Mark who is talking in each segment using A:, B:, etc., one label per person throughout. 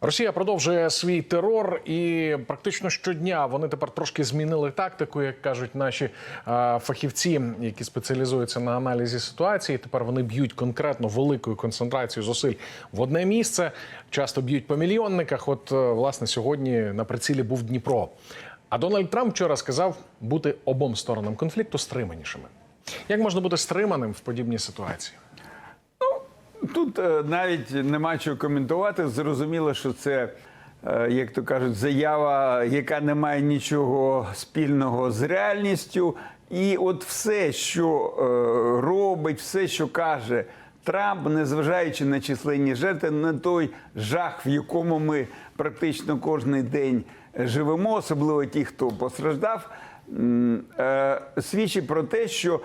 A: Росія продовжує свій терор, і практично щодня вони тепер трошки змінили тактику, як кажуть наші е, фахівці, які спеціалізуються на аналізі ситуації. Тепер вони б'ють конкретно великою концентрацією зусиль в одне місце. Часто б'ють по мільйонниках. От е, власне сьогодні на прицілі був Дніпро. А Дональд Трамп вчора сказав бути обом сторонам конфлікту стриманішими. Як можна бути стриманим в подібній ситуації?
B: Тут е, навіть нема чого коментувати. Зрозуміло, що це, е, як то кажуть, заява, яка не має нічого спільного з реальністю. І от все, що е, робить, все, що каже Трамп, незважаючи на численні жертви, на той жах, в якому ми практично кожен день живемо, особливо ті, хто постраждав, свідчить про те, що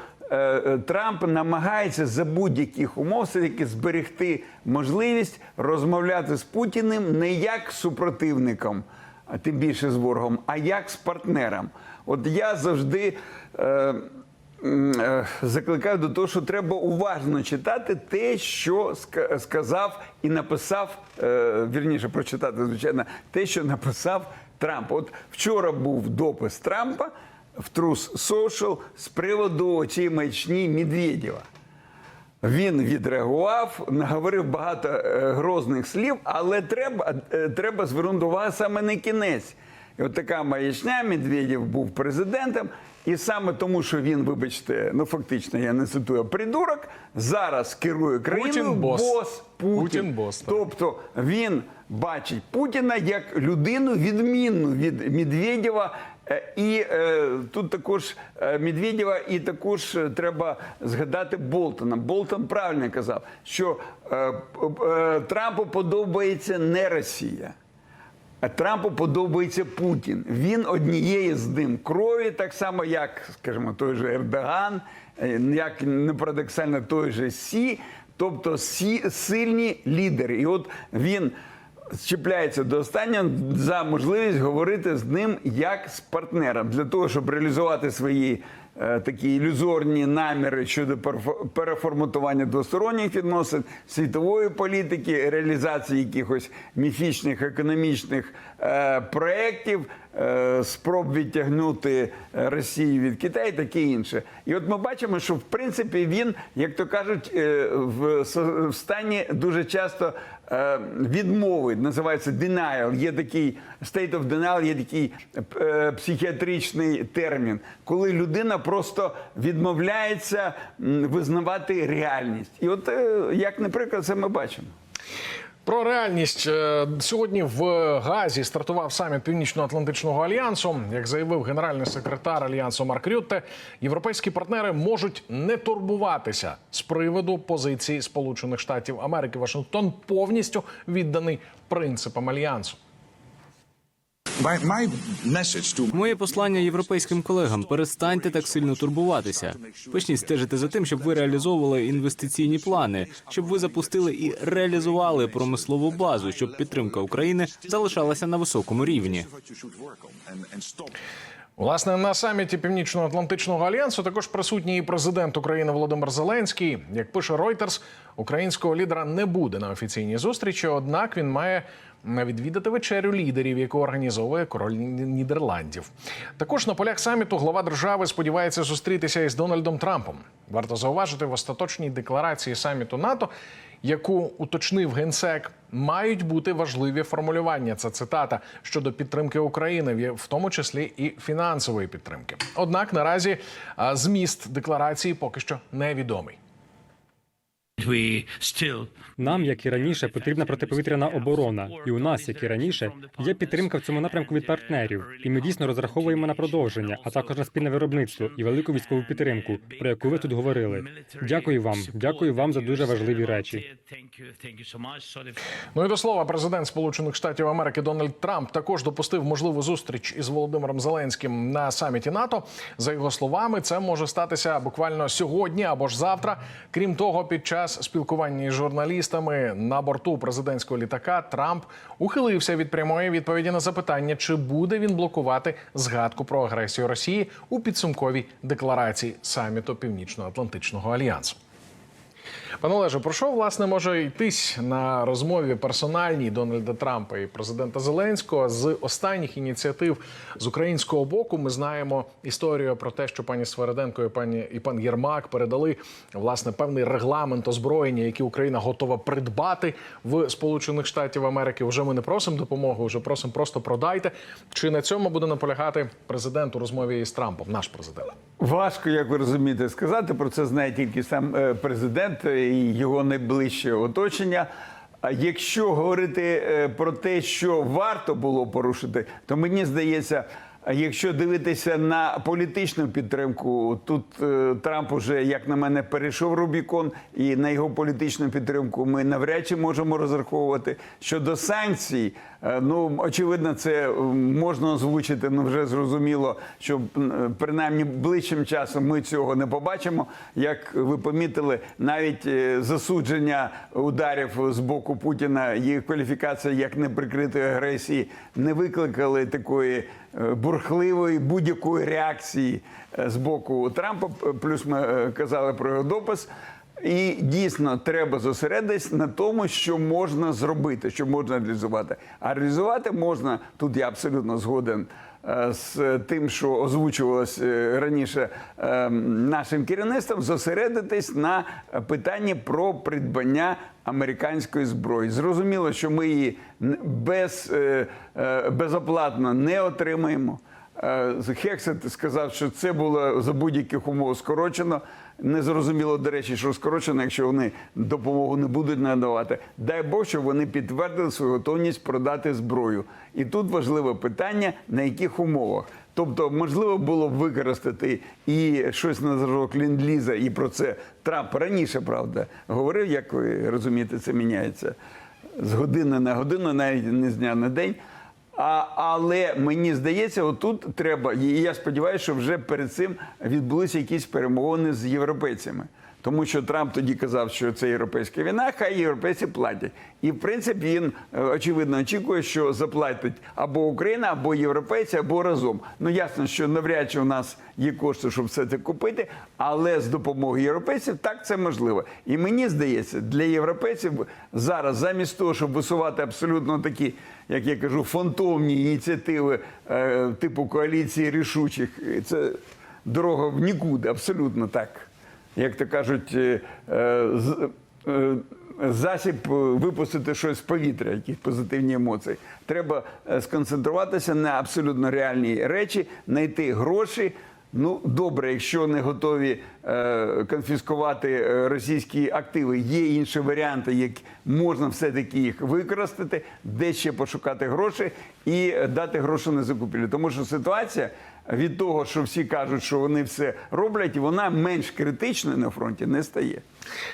B: Трамп намагається за будь-яких умов все-таки зберегти можливість розмовляти з Путіним не як супротивником, а тим більше з ворогом, а як з партнером. От я завжди. Е, е, Закликаю до того, що треба уважно читати те, що сказав і написав, е, вірніше прочитати, звичайно, те, що написав Трамп. От вчора був допис Трампа в Трус Social з приводу цієї маячні Медведєва. Він відреагував, наговорив багато е, грозних слів, але треба, е, треба звернути увагу саме на кінець. І от така маячня Медведєв був президентом, і саме тому, що він, вибачте, ну фактично я не цитую, придурок, зараз керує країною
A: Путін бос.
B: бос Путін.
A: Путін бос, так.
B: Тобто він бачить Путіна як людину відмінну від Медведєва. Е, І е, тут також е, Медведєва, і також треба згадати Болтона. Болтон правильно казав, що Трампу подобається не Росія. А Трампу подобається Путін. Він однієї з ним крові, так само, як, скажімо, той же Ердоган, як не парадоксально той же Сі, тобто сі, сильні лідери. І от він чіпляється до останнього за можливість говорити з ним як з партнером. Для того, щоб реалізувати свої е, такі ілюзорні наміри щодо переформатування двосторонніх відносин, світової політики, реалізації якихось міфічних економічних проєктів, е, спроб відтягнути е, Росію від Китаю, таке інше. І от ми бачимо, що в принципі він, як то кажуть, е, в, стані дуже часто е, відмови, називається denial. Є такий state of denial, є такий е, психіатричний термін, коли людина просто відмовляється визнавати реальність. І от, е, як, наприклад, це ми бачимо.
A: Про реальність Е, сьогодні в Газі стартував саміт Північно-Атлантичного альянсу. Як заявив генеральний секретар альянсу Марк Рютте, європейські партнери можуть не турбуватися з приводу позиції Сполучених Штатів Америки. Вашингтон повністю відданий принципам альянсу.
C: Моє послання європейським колегам: перестаньте так сильно турбуватися. Почніть стежити за тим, щоб ви реалізовували інвестиційні плани, щоб ви запустили і реалізували промислову базу, щоб підтримка України залишалася на високому рівні.
A: Власне, на саміті Північно-Атлантичного альянсу також присутній і президент України Володимир Зеленський. Як пише Reuters, українського лідера не буде на офіційній зустрічі однак він має відвідати вечерю лідерів, яку організовує король Нідерландів. Також на полях саміту глава держави сподівається зустрітися із Дональдом Трампом. Варто зауважити в остаточній декларації саміту НАТО, яку уточнив генсек, мають бути важливі формулювання. Це цитата щодо підтримки України, в тому числі і фінансової підтримки. Однак наразі зміст декларації поки що невідомий.
D: Нам, як і раніше, потрібна протиповітряна оборона, і у нас, як і раніше, є підтримка в цьому напрямку від партнерів. І ми дійсно розраховуємо на продовження, а також на спільне виробництво і велику військову підтримку, про яку ви тут говорили. Дякую вам, дякую вам за дуже важливі речі.
A: Ну і до слова, президент Сполучених Штатів Америки Дональд Трамп також допустив можливу зустріч із Володимиром Зеленським на саміті НАТО. За його словами, це може статися буквально сьогодні або ж завтра. Крім того, під час спілкування із журналістами на борту президентського літака Трамп ухилився від прямої відповіді на запитання, чи буде він блокувати згадку про агресію Росії у підсумковій декларації саміту Північно-Атлантичного альянсу. Пане Олеже, про що власне може йтись на розмові персональній Дональда Трампа і президента Зеленського з останніх ініціатив з українського боку? Ми знаємо історію про те, що пані Свереденко і пані і пан Єрмак передали власне певний регламент озброєння, який Україна готова придбати в Сполучених Штатів Америки. Вже ми не просимо допомоги, вже просимо просто продайте. Чи на цьому буде наполягати президент у розмові із Трампом? Наш президент.
B: Важко, як ви розумієте, сказати. Про це знає тільки сам е, президент його найближче оточення. А якщо говорити е, про те, що варто було порушити, то мені здається, якщо дивитися на політичну підтримку, тут е, Трамп уже, як на мене, перейшов Рубікон, і на його політичну підтримку ми навряд чи можемо розраховувати. Щодо санкцій, е, ну очевидно, це е, можна озвучити. Ну вже зрозуміло, що принаймні ближчим часом ми цього не побачимо. Як ви помітили, навіть засудження ударів з боку Путіна, їх кваліфікація як неприкритої агресії не викликали такої бурхливої будь-якої реакції е, з боку Трампа. Плюс ми е, казали про його допис. І дійсно треба зосередитись на тому, що можна зробити, що можна реалізувати. А реалізувати можна тут. Я абсолютно згоден е, з тим, що озвучувалось е, раніше е, нашим керівництвом, зосередитись на питанні про придбання американської зброї. Зрозуміло, що ми її без, е, е, безоплатно не отримаємо. Е, Хексет сказав, що це було за будь-яких умов скорочено. Не зрозуміло, до речі, що скорочено, якщо вони допомогу не будуть надавати. Дай Бог, щоб вони підтвердили свою готовність продати зброю. І тут важливе питання, на яких умовах. Тобто, можливо було б використати і щось на зразок Ліндліза, і про це Трамп раніше, правда, говорив, як ви розумієте, це міняється з години на годину, навіть не з дня на день. А, але мені здається, отут треба, і я сподіваюся, що вже перед цим відбулися якісь перемовини з європейцями. Тому що Трамп тоді казав, що це європейська війна, хай європейці платять. І в принципі він е, очевидно очікує, що заплатить або Україна, або європейці, або разом. Ну ясно, що навряд чи у нас є кошти, щоб все це купити, але з допомогою європейців так це можливо. І мені здається, для європейців зараз, замість того, щоб висувати абсолютно такі, як я кажу, фантомні ініціативи е, типу коаліції рішучих, це дорога в нікуди, абсолютно так як то кажуть, е, е, е, засіб випустити щось з повітря, якісь позитивні емоції. Треба сконцентруватися на абсолютно реальні речі, знайти гроші. Ну, добре, якщо не готові е, конфіскувати російські активи, є інші варіанти, як можна все-таки їх використати, де ще пошукати гроші і дати гроші на закупівлю. Тому що ситуація від того, що всі кажуть, що вони все роблять, вона менш критичною на фронті не стає.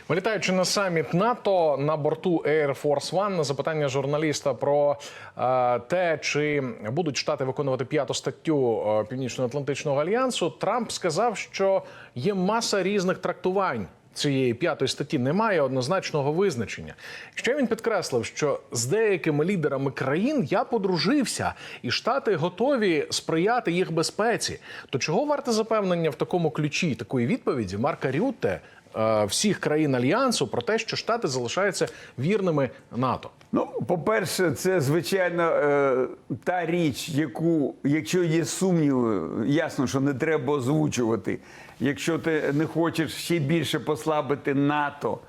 A: Вилітаючи на саміт НАТО на борту Air Force One, на запитання журналіста про е, те, чи будуть штати виконувати п'яту статтю е, Північно-Атлантичного альянсу, Трамп сказав, що є маса різних трактувань. Цієї п'ятої статті немає однозначного визначення. Ще він підкреслив, що з деякими лідерами країн я подружився, і штати готові сприяти їх безпеці. То чого варте запевнення в такому ключі такої відповіді Марка Рютте е, всіх країн альянсу про те, що штати залишаються вірними НАТО.
B: Ну, по-перше, це звичайно е, та річ, яку, якщо є сумніви, ясно, що не треба озвучувати. Якщо ти не хочеш ще більше послабити НАТО,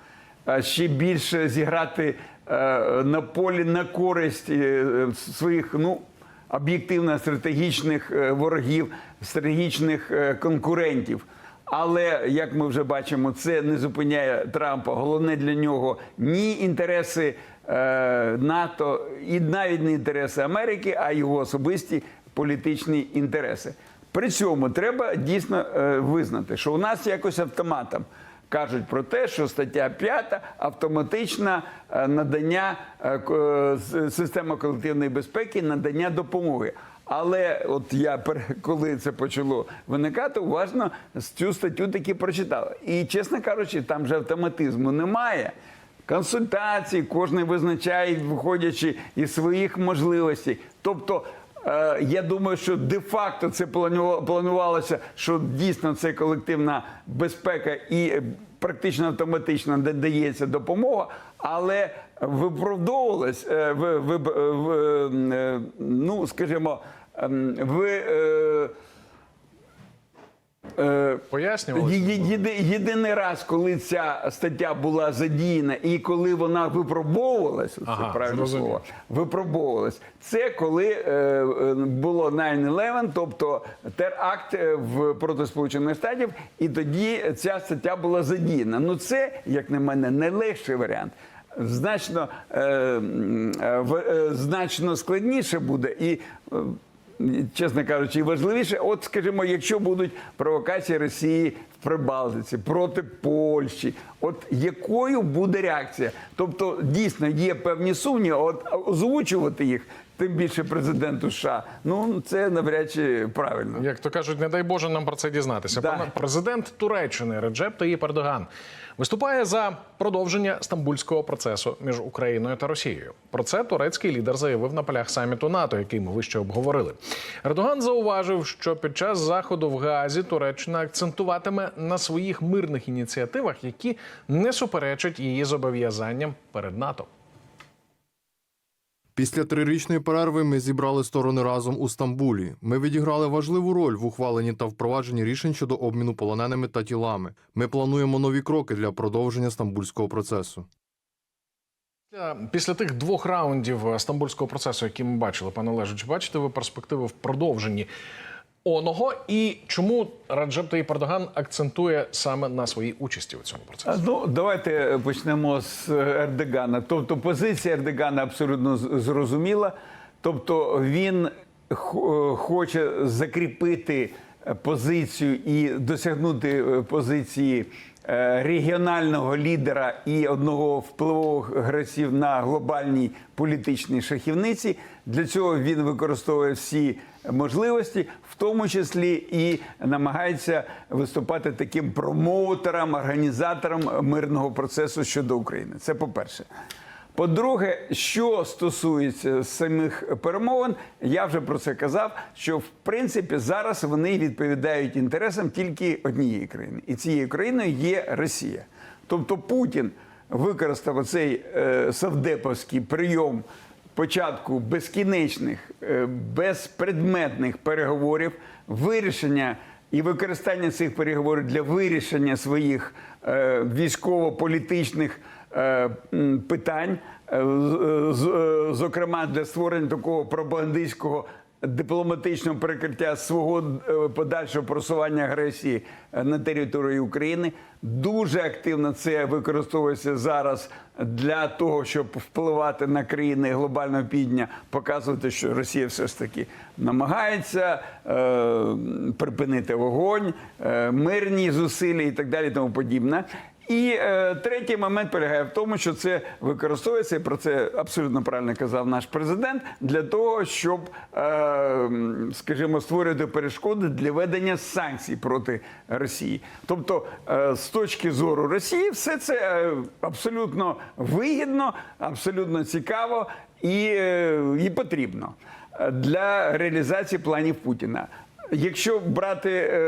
B: ще більше зіграти е, на полі на користь е, своїх, ну. Об'єктивно стратегічних е, ворогів, стратегічних конкурентів. Але як ми вже бачимо, це не зупиняє Трампа. Головне для нього ні інтереси е, НАТО, і навіть не інтереси Америки, а його особисті політичні інтереси. При цьому треба дійсно е, визнати, що у нас якось автоматом кажуть про те, що стаття 5 автоматичне е, надання е, к- с- система колективної безпеки, надання допомоги. Але от я коли це почало виникати, уважно цю статтю таки прочитав. І чесно кажучи, там же автоматизму немає. Консультації, кожен визначає, виходячи із своїх можливостей. Тобто, я думаю, що де-факто це планувалося, що дійсно це колективна безпека і е, практично автоматично дається допомога, але виправдовувалась, ви, ви, ви, е, ну, скажімо, ем, ви. Е,
A: Пояснювали?
B: Єди- Єдиний раз, коли ця стаття була задіяна і коли вона випробовувалася, це
A: Ага,
B: правильне слово, випробовувалась, це коли е, е, було 9-11, тобто теракт в проти Сполучених Штатів, і тоді ця стаття була задіяна. Ну це, як на мене, найлегший варіант. Значно, е, значно складніше буде і. Чесно кажучи, і важливіше, от скажімо, якщо будуть провокації Росії в Прибалтиці проти Польщі, от якою буде реакція? Тобто, дійсно є певні сумніви, от озвучувати їх, тим більше президенту США, ну це навряд чи правильно.
A: Як то кажуть, не дай Боже нам про це дізнатися.
B: Да.
A: Президент Туреччини Реджеп Таїп Ердоган виступає за продовження стамбульського процесу між Україною та Росією. Про це турецький лідер заявив на полях саміту НАТО, який ми вище обговорили. Ердоган зауважив, що під час заходу в Газі Туреччина акцентуватиме на своїх мирних ініціативах, які не суперечать її зобов'язанням перед НАТО.
E: Після трирічної перерви ми зібрали сторони разом у Стамбулі. Ми відіграли важливу роль в ухваленні та впровадженні рішень щодо обміну полоненими та тілами. Ми плануємо нові кроки для продовження стамбульського процесу.
A: Після- тих двох раундів е, стамбульського процесу, які ми бачили, пане Лежич, бачите ви перспективи в продовженні оного і чому Раджеп Таїп Ердоган акцентує саме на своїй участі у цьому процесі?
B: Ну, давайте почнемо з Ердогана. Тобто позиція Ердогана абсолютно зрозуміла. Тобто він х- хоче закріпити позицію і досягнути е, позиції е, регіонального лідера і одного впливових гравців на глобальній політичній шахівниці. Для цього він використовує всі можливості, в тому числі і намагається виступати таким промоутером, організатором мирного процесу щодо України. Це по-перше. По-друге, що стосується самих перемовин, я вже про це казав. Що в принципі зараз вони відповідають інтересам тільки однієї країни, і цією країною є Росія. Тобто Путін використав оцей е, савдеповський прийом початку безкінечних, е, безпредметних переговорів, вирішення і використання цих переговорів для вирішення своїх е, військово-політичних питань, е, з- з- е, зокрема для створення такого пропагандистського дипломатичного перекриття свого е, подальшого просування агресії е, на території України. Дуже активно це використовується зараз для того, щоб впливати на країни глобального півдня, показувати, що Росія все ж таки намагається е, припинити вогонь, е, мирні зусилля і так далі, тому подібне. І е, третій момент полягає в тому, що це використовується, і про це абсолютно правильно казав наш президент, для того, щоб, е, скажімо, створювати перешкоди для ведення санкцій проти Росії. Тобто, е, з точки зору Росії, все це е, абсолютно вигідно, абсолютно цікаво і, е, і потрібно е, для реалізації планів Путіна. Якщо брати е,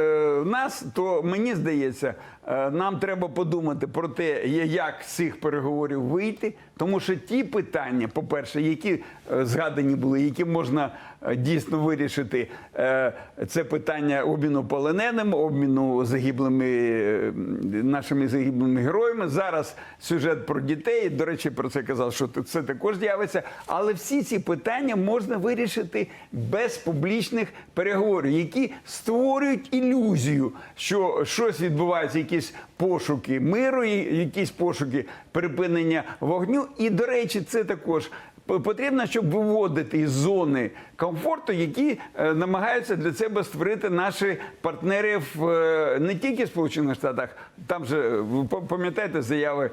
B: нас, то мені здається, нам треба подумати про те, як з цих переговорів вийти, тому що ті питання, по-перше, які е, згадані були, які можна е, дійсно вирішити, е, це питання обміну полоненим, обміну загиблими е, нашими загиблими героями. Зараз сюжет про дітей. До речі, про це казав, що це також з'явиться. Але всі ці питання можна вирішити без публічних переговорів, які створюють ілюзію, що щось відбувається, якісь пошуки миру, якісь пошуки припинення вогню. І до речі, це також. Потрібно, щоб виводити із зони комфорту, які е, намагаються для себе створити наші партнери в е, не тільки Сполучених Штатах. Там же е, пам'ятаєте заяви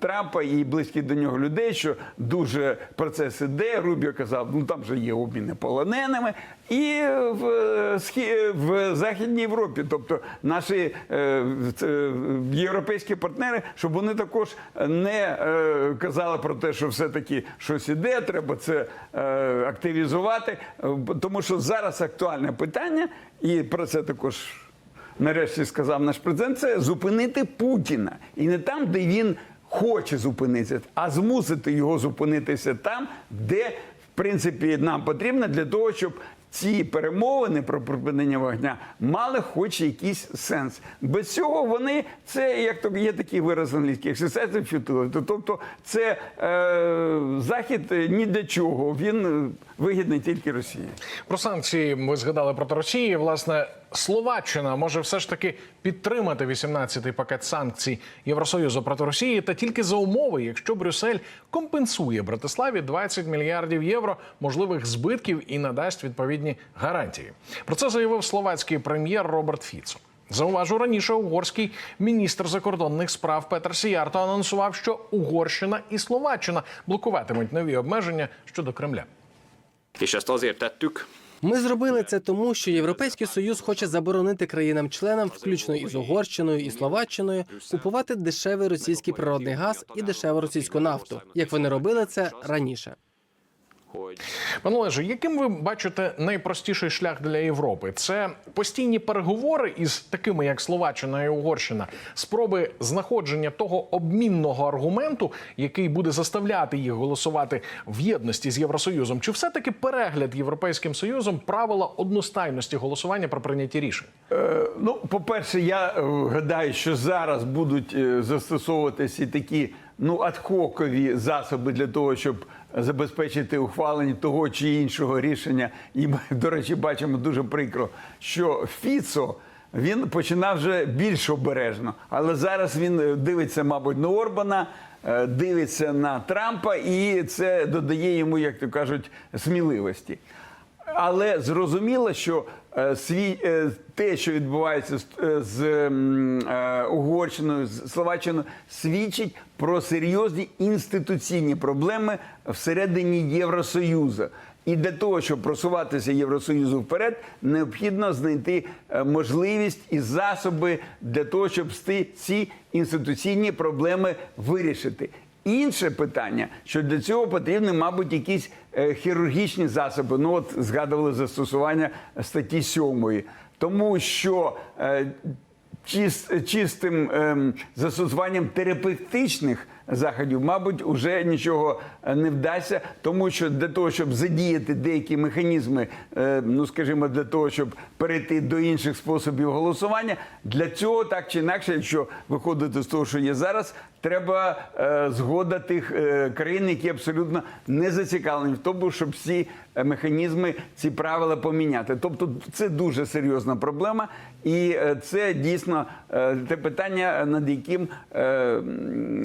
B: Трампа і близьких до нього людей, що дуже процес іде. Рубіо казав, ну там же є обміни полоненими. І в, в Західній Європі, тобто наші європейські партнери, щоб вони також не казали про те, що все-таки щось іде, треба це активізувати. Е, Тому що зараз актуальне питання, і про це також нарешті сказав наш президент, це зупинити Путіна. І не там, де він хоче зупинитися, а змусити його зупинитися там, де, в принципі, нам потрібно для того, щоб ці перемовини про припинення вогня мали хоч якийсь сенс. Без цього вони це як то є такий вираз exercise of. Тобто, це е, захід ні для чого. Він е, вигідний тільки Росії.
A: Про санкції ви згадали проти Росії. Власне, Словаччина може все ж таки підтримати 18-й пакет санкцій Євросоюзу проти Росії, та тільки за умови, якщо Брюссель компенсує Братиславі 20 мільярдів євро можливих збитків і надасть відповідні гарантії. Про це заявив словацький прем'єр Роберт Фіцо. Зауважу раніше, угорський міністр закордонних справ Петр Сіярто анонсував, що Угорщина і Словаччина блокуватимуть нові обмеження щодо Кремля.
F: És ezt azért tettük,
G: Ми зробили це тому, що Європейський Союз хоче заборонити країнам-членам, включно із Угорщиною і Словаччиною, купувати дешевий російський природний газ і дешеву російську нафту, як вони робили це раніше.
A: Пане Олеже, яким ви бачите найпростіший шлях для Європи? Це постійні переговори із такими, як Словаччина і Угорщина, спроби знаходження того обмінного аргументу, який буде заставляти їх голосувати в єдності з Євросоюзом, чи все-таки перегляд Європейським Союзом правила одностайності голосування про прийняті рішень?
B: Ну, по-перше, я е, гадаю, що зараз будуть е, застосовуватися такі ну адхокові засоби для того, щоб забезпечити ухвалення того чи іншого рішення. І ми, до речі, бачимо дуже прикро, що Фіцо. Він починав вже більш обережно, але зараз він е, дивиться, мабуть, на Орбана, е, дивиться на Трампа, і це додає йому, як то кажуть, сміливості. Але зрозуміло, що свій е, те, що відбувається з, е, з е, Угорщиною, з Словаччиною, свідчить про серйозні інституційні проблеми всередині Євросоюзу. І для того, щоб просуватися Євросоюзу вперед, необхідно знайти е, можливість і засоби для того, щоб ці інституційні проблеми вирішити. Інше питання, що для цього потрібні, мабуть, якісь е, хірургічні засоби. Ну, от згадували застосування статті 7. Тому що е, чис- чистим ем, застосуванням терапевтичних заходів, мабуть, уже нічого не вдасться, тому що для того, щоб задіяти деякі механізми, е, ну скажімо, для того, щоб перейти до інших способів голосування, для цього так чи інакше, якщо виходити з того, що є зараз, треба е, згода тих е, країн, які абсолютно не зацікавлені в тому, щоб всі механізми, ці правила поміняти. Тобто, це дуже серйозна проблема, і це дійсно те питання, над яким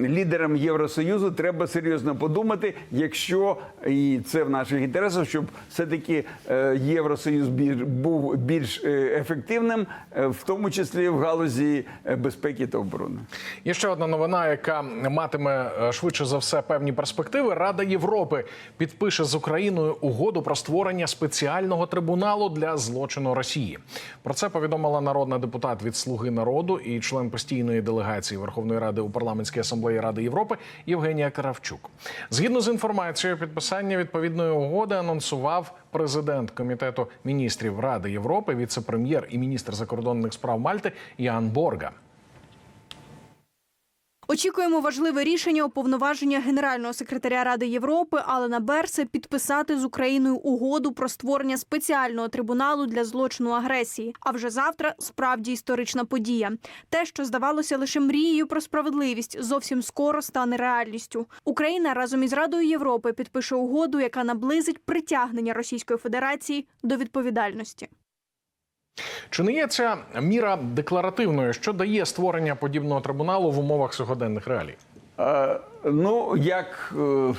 B: лідерам Євросоюзу треба серйозно подумати, якщо і це в наших інтересах, щоб все-таки е, Євросоюз був більш е, ефективним, е, в тому числі в галузі безпеки та оборони.
A: Є ще одна новина, яка матиме швидше за все певні перспективи. Рада Європи підпише з Україною угоду про створення спеціального трибуналу для злочину Росії. Про це повідомила народна депутат від Слуги народу і член постійної делегації Верховної Ради у парламентській асамблеї Ради Європи Євгенія Кравчук. Згідно з інформацією, підписання відповідної угоди анонсував президент комітету міністрів Ради Європи, віце-прем'єр і міністр закордонних справ Мальти Ян Борга.
H: Очікуємо важливе рішення уповноваження генерального секретаря Ради Європи Алена Берсе підписати з Україною угоду про створення спеціального трибуналу для злочину агресії. А вже завтра справді історична подія. Те, що здавалося лише мрією про справедливість, зовсім скоро стане реальністю. Україна разом із Радою Європи підпише угоду, яка наблизить притягнення Російської Федерації до відповідальності.
A: Чи не є ця міра декларативною, що дає створення подібного трибуналу в умовах сьогоденних реалій?
B: Е, ну, як е,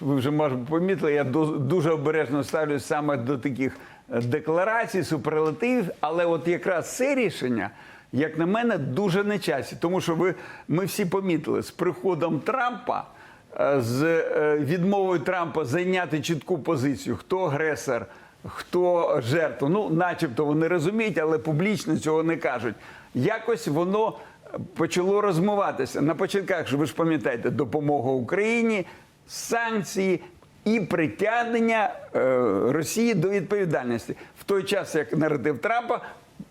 B: ви вже може помітили, я до- дуже обережно ставлюсь саме до таких е, декларацій, суперлативів, але от якраз це рішення. Як на мене, дуже на часі, тому що ви ми всі помітили з приходом Трампа, е, з відмовою Трампа зайняти чітку позицію, хто агресор, хто жертва. Ну, начебто вони розуміють, але публічно цього не кажуть. Якось воно почало розмиватися. На початках, ви ж пам'ятаєте, допомога Україні, санкції і притягнення е, Росії до відповідальності. В той час, як наратив Трампа,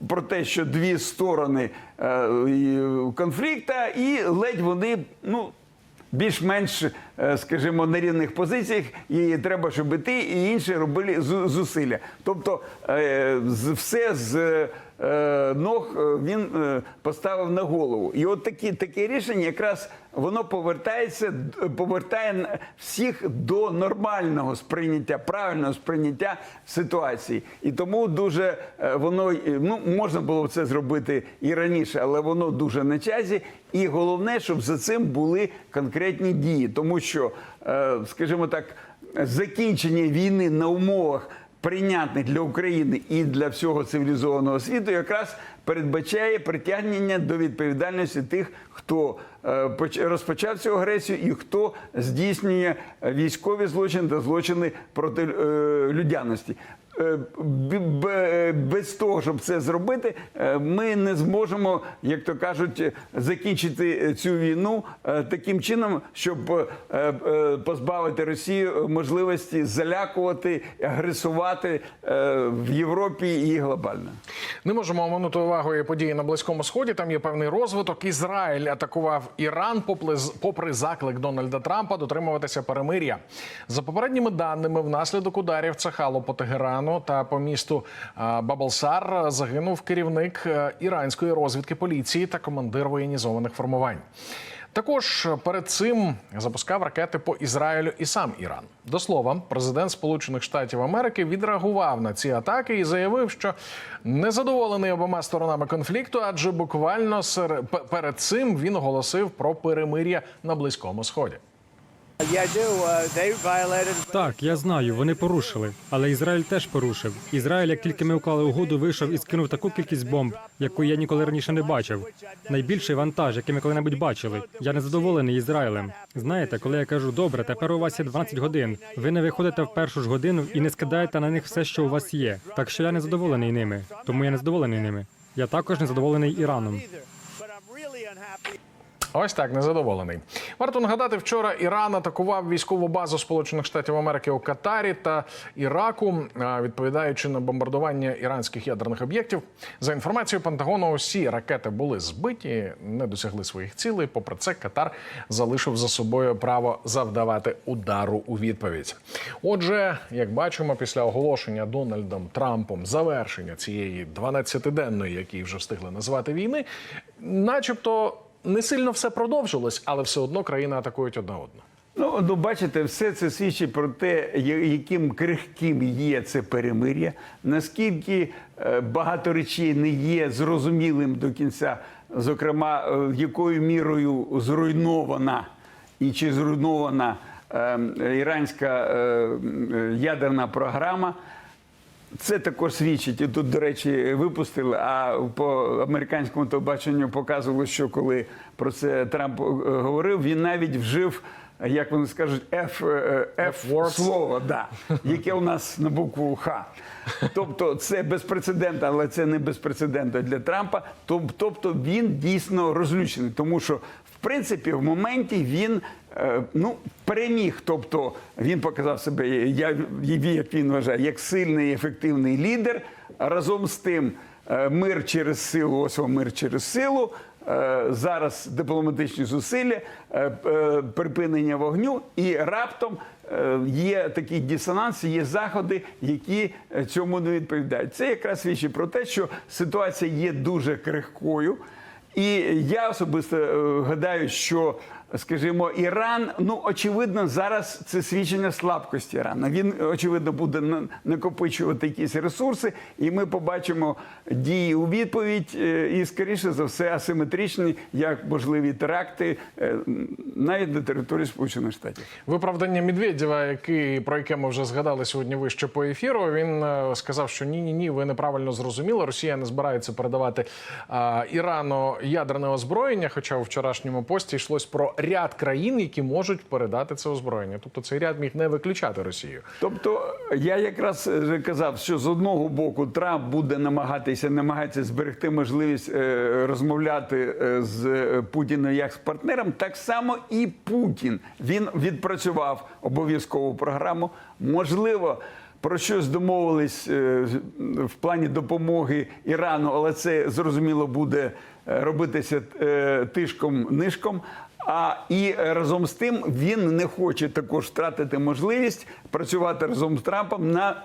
B: про те, що дві сторони е, і, конфлікту, і ледь вони ну. Більш-менш, е, скажімо, на рівних позиціях, і треба, щоб і ти і інші робили зу- зусилля. Тобто е, все з е, ног він поставив на голову. І от такі, таке рішення якраз воно повертається, повертає всіх до нормального сприйняття, правильного сприйняття ситуації. І тому дуже е, воно ну можна було це зробити і раніше, але воно дуже на часі. І головне, щоб за цим були конкретні дії, тому що, е, скажімо так, закінчення війни на умовах прийнятних для України і для всього цивілізованого світу, якраз передбачає притягнення до відповідальності тих, хто е, розпочав цю агресію і хто здійснює військові злочини та злочини проти е, людяності. Е, б- Без того, щоб це зробити, е, ми не зможемо, як то кажуть, закінчити цю війну е, таким чином, щоб е, е, позбавити Росію можливості залякувати, агресувати е, в Європі і глобально.
A: Не можемо оминути увагою події на Близькому Сході. Там є певний розвиток. Ізраїль атакував Іран, попри, заклик Дональда Трампа дотримуватися перемир'я. За попередніми даними, внаслідок ударів Цахало по Тегерану та по місту а, Баблсар загинув керівник е, іранської розвідки поліції та командир воєнізованих формувань. Також перед цим запускав ракети по Ізраїлю і сам Іран. До слова, президент Сполучених Штатів Америки відреагував на ці атаки і заявив, що незадоволений обома сторонами конфлікту, адже буквально перед цим він оголосив про перемир'я на близькому сході.
D: Так, я знаю, вони порушили, але Ізраїль теж порушив. Ізраїль, як тільки ми уклали угоду, вийшов і скинув таку кількість бомб, яку я ніколи раніше не бачив. Найбільший вантаж, який ми коли-небудь бачили. Я не задоволений Ізраїлем. Знаєте, коли я кажу, добре, тепер у вас є 12 годин. Ви не виходите в першу ж годину і не скидаєте на них все, що у вас є. Так що я не задоволений ними. Тому я не задоволений ними. Я також не задоволений Іраном.
A: Ось так незадоволений. Варто нагадати, вчора Іран атакував військову базу Сполучених Штатів Америки у Катарі та Іраку, відповідаючи на бомбардування іранських ядерних об'єктів. За інформацією Пентагону, усі ракети були збиті, не досягли своїх цілей. Попри це, Катар залишив за собою право завдавати удару у відповідь. Отже, як бачимо, після оголошення Дональдом Трампом завершення цієї 12-денної, які вже встигли назвати війни, начебто не сильно все продовжилось, але все одно країни атакують одна одну.
B: Ну, ну, бачите, все це свідчить про те, яким крихким є це перемир'я, наскільки е, багато речей не є зрозумілим до кінця, зокрема, е, якою мірою зруйнована і чи зруйнована е, іранська е, ядерна програма. Це також свідчить. І тут, до речі, випустили. А по американському телебаченню показувало, що коли про це Трамп е, говорив, він навіть вжив, як вони скажуть, F, е, F слово, да, яке у нас на букву Х. Тобто це безпрецедентно, але це не безпрецедентно для Трампа. Тоб- Тобто він дійсно розлючений, тому що в принципі в моменті він е, ну переміг. Тобто він показав себе, я як він вважає, як сильний і ефективний лідер. Разом з тим, е, мир через силу, ось вам мир через силу. Е, Зараз дипломатичні зусилля, е, е, припинення вогню, і раптом е, є такий дисонанс, є заходи, які е, цьому не відповідають. Це якраз свідчить про те, що ситуація є дуже крихкою. І я особисто е, гадаю, що, скажімо, Іран, ну очевидно, зараз це свідчення слабкості Ірана. Він очевидно буде на- накопичувати якісь ресурси, і ми побачимо дії у відповідь, е, і скоріше за все асиметричні, як можливі теракти е, навіть на території Сполучених Штатів.
A: Виправдання Медведєва, який про яке ми вже згадали сьогодні вище по ефіру. Він е, сказав, що ні, ні, ні, ви неправильно зрозуміли. Росія не збирається передавати а, Ірану ядерне озброєння. Хоча у вчорашньому пості йшлось про ряд країн, які можуть передати це озброєння. Тобто цей ряд міг не виключати Росію.
B: Тобто я якраз казав, що з одного боку Трамп буде намагатися намагається зберегти можливість е, розмовляти е, з е, Путіним як з партнером. Так само і Путін він відпрацював обов'язкову програму. Можливо, про щось домовились е, в плані допомоги Ірану, але це зрозуміло буде е, робитися е, тишком-нишком. А і разом з тим він не хоче також втратити можливість працювати разом з Трампом над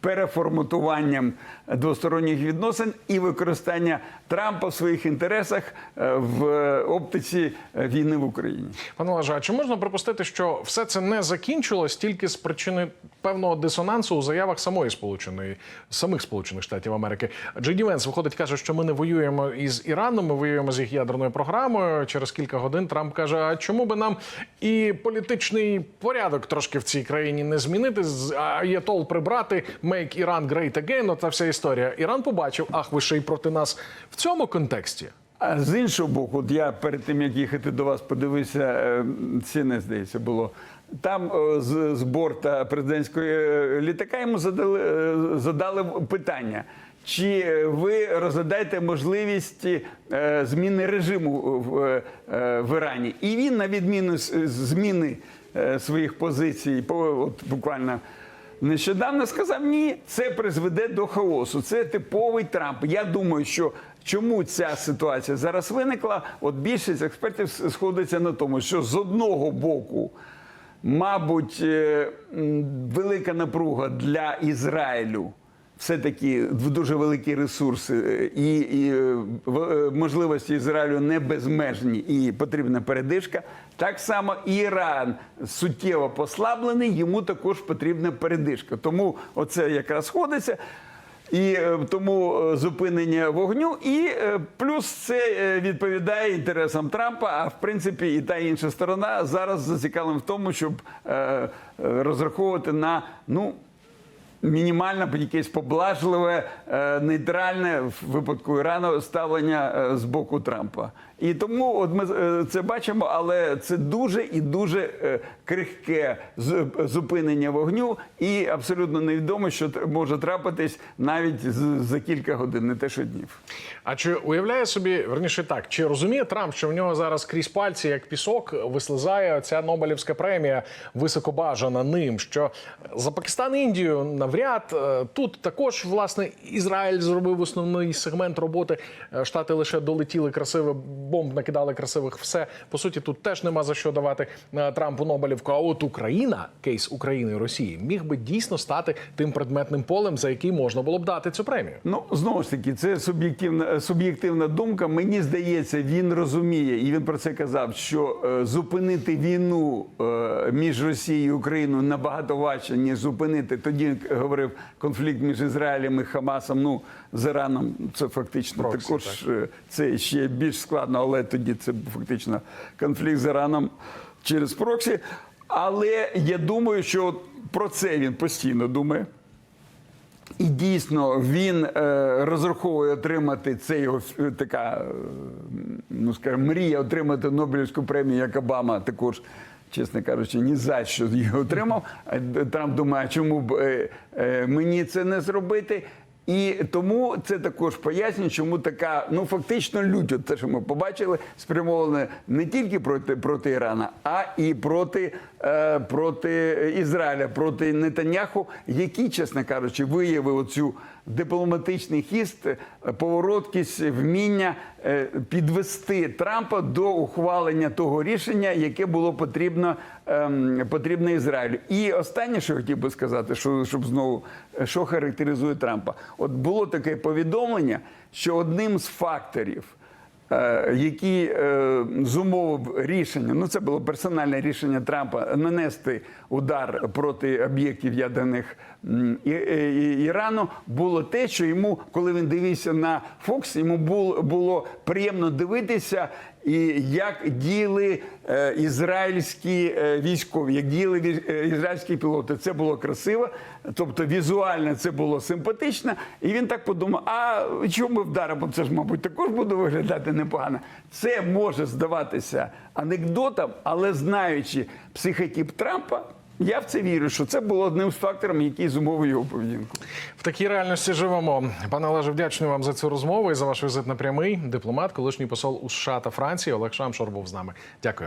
B: переформатуванням двосторонніх відносин і використання Трампа в своїх інтересах е, в оптиці е, війни в Україні.
A: Пане Олеже, а чи можна припустити, що все це не закінчилось тільки з причини певного дисонансу у заявах самої сполученої самих сполучених штатів Америки? Джей Ді Венс виходить, каже, що ми не воюємо із Іраном, ми воюємо з їх ядерною програмою. Через кілька годин Трамп каже: А чому би нам і політичний порядок трошки в цій країні не змінити? з Аєтол прибрати, make Iran great again, ота вся історія. Іран побачив, ах, ви ще й проти нас в цьому контексті.
B: А з іншого боку, от я перед тим як їхати до вас, подивився, е, ціни, здається, було. Там е, з, з борта президентської е, літака йому задали, задали питання. Чи ви розглядаєте можливість зміни режиму в, в Ірані? І він, на відміну зміни своїх позицій, от буквально нещодавно сказав: ні, це призведе до хаосу. Це типовий Трамп. Я думаю, що чому ця ситуація зараз виникла? От більшість експертів сходиться на тому, що з одного боку. Мабуть, е, велика напруга для Ізраїлю. Все-таки дуже великі ресурси е, і, і е, е, можливості Ізраїлю не безмежні і потрібна передишка. Так само і Іран суттєво послаблений, йому також потрібна передишка. Тому оце якраз сходиться. І тому зупинення вогню, і плюс це відповідає інтересам Трампа. А в принципі, і та інша сторона зараз зацікавлена в тому, щоб розраховувати на ну. Мінімально якесь поблажливе, е, нейтральне в випадку Ірану ставлення е, з боку Трампа. І тому от ми е, це бачимо, але це дуже і дуже е, крихке зупинення вогню, і абсолютно невідомо, що може трапитись навіть за кілька годин, не те, що днів.
A: А чи уявляє собі, верніше так, чи розуміє Трамп, що в нього зараз крізь пальці, як пісок, вислизає ця Нобелівська премія, високобажана ним, що за Пакистан Індію навряд е, тут також власне Ізраїль зробив основний сегмент роботи. Штати лише долетіли красиво, бомб накидали красивих. Все по суті, тут теж нема за що давати е, Трампу Нобелівку. А от Україна, кейс України і Росії, міг би дійсно стати тим предметним полем, за який можна було б дати цю премію.
B: Ну знову ж таки, це суб'єктивна суб'єктивна думка. Мені здається, він розуміє, і він про це казав, що е, зупинити війну е, між Росією і Україною набагато важче, ніж зупинити. Тоді говорив конфлікт між Ізраїлем і Хамасом. Ну з Іраном це фактично
A: Проксі,
B: також е, це ще більш складно, але тоді це фактично конфлікт з Іраном через проксі. Але я думаю, що про це він постійно думає. І дійсно він е, розраховує отримати це його е, така, е, ну скажімо, мрія отримати Нобелівську премію, як Обама також. Чесно кажучи, ні за що її отримав. Трамп думає, чому б е, е, мені це не зробити? І тому це також пояснює, чому така, ну фактично лють, от те, що ми побачили, спрямоване не тільки проти проти Ірана, а і проти, е, проти Ізраїля, проти Нетаньяху, який, чесно кажучи, виявив оцю дипломатичний хіст, е, повороткість, вміння е, підвести Трампа до ухвалення того рішення, яке було потрібно, ем, потрібно Ізраїлю. І останнє, що хотів би сказати, що щоб знову е, що характеризує Трампа, от було таке повідомлення, що одним з факторів. Е, Який е, зумовив рішення, ну це було персональне рішення Трампа нанести удар проти об'єктів ядерних І- Ірану, було те, що йому, коли він дивився на Фокс, йому було приємно дивитися, і як діяли е, ізраїльські е, військові, як діяли е, ізраїльські пілоти. Це було красиво, тобто візуально це було симпатично. І він так подумав: а чому ми вдаримо? Це ж, мабуть, також буде виглядати непогано. Це може здаватися анекдотом, але знаючи психотип Трампа. Я в це вірю, що це було одним з факторів, який зумовив його поведінку.
A: В такій реальності живемо. Пане Олеже, вдячний вам за цю розмову і за ваш візит на прямий. Дипломат, колишній посол у США та Франції Олег Шамшор був з нами. Дякую.